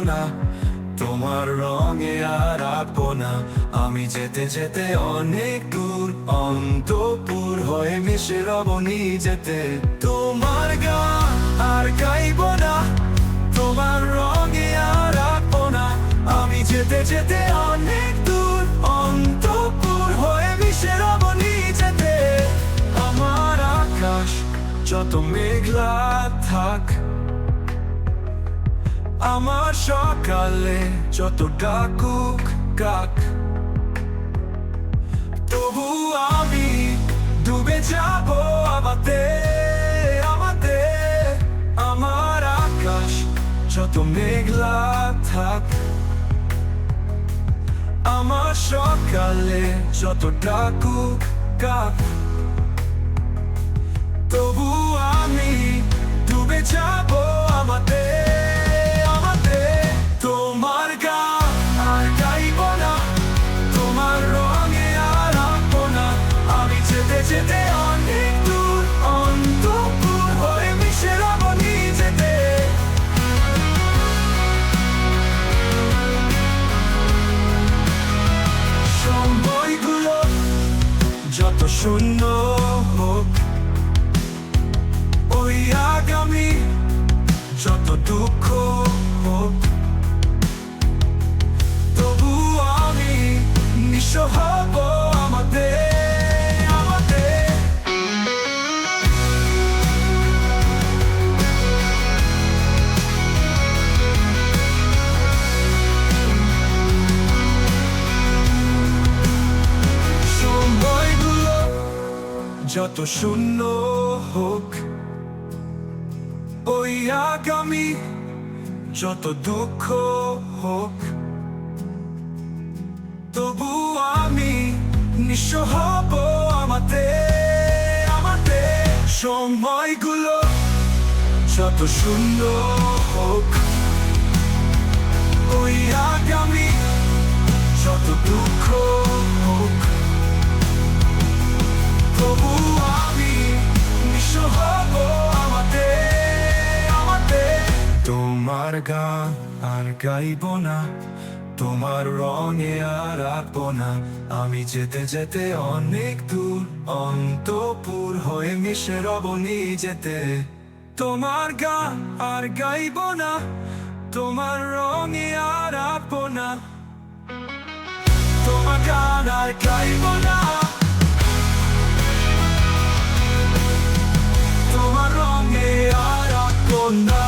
না। তোমার রঙে আর আঁকবো না। আমি যেতে যেতে অনেক দূর, অন্তপুর হয়ে মিশে রব যেতে তোমার গান আর গাইব না। তোমার রঙে আর আঁকবো না। আমি যেতে যেতে অনেক দূর, অন্তপুর হয়ে মিশে রব যেতে আমার আকাশ যত মেঘলা থাক সকালে যত ডাকুক কাক। তবু আমি ডুবে যাব আমাতে আমাতে। আমার আকাশ যত মেঘলা থাক। আমার সকালে যত ডাকুক কাক। যত শূন্য হোক ওই আগামী যত দুঃখ যত শূন্য হোক, ওই আগামী যত দুঃখ হোক, তবু আমি নিঃস্ব হব আমাতে আমাতে। সময়গুলো যত শূন্য হোক তোমার গান, আর গাইব না। তোমার রঙে আর আঁকবো না। আমি যেতে যেতে অনেক দূর, অন্তপুর হয়ে মিশে রব যেতে তোমার গান, আর গাইব না। তোমার রঙে আর আঁকবো না। তোমার গান, আর গাইব না। তোমার রঙে আর আঁকবো না।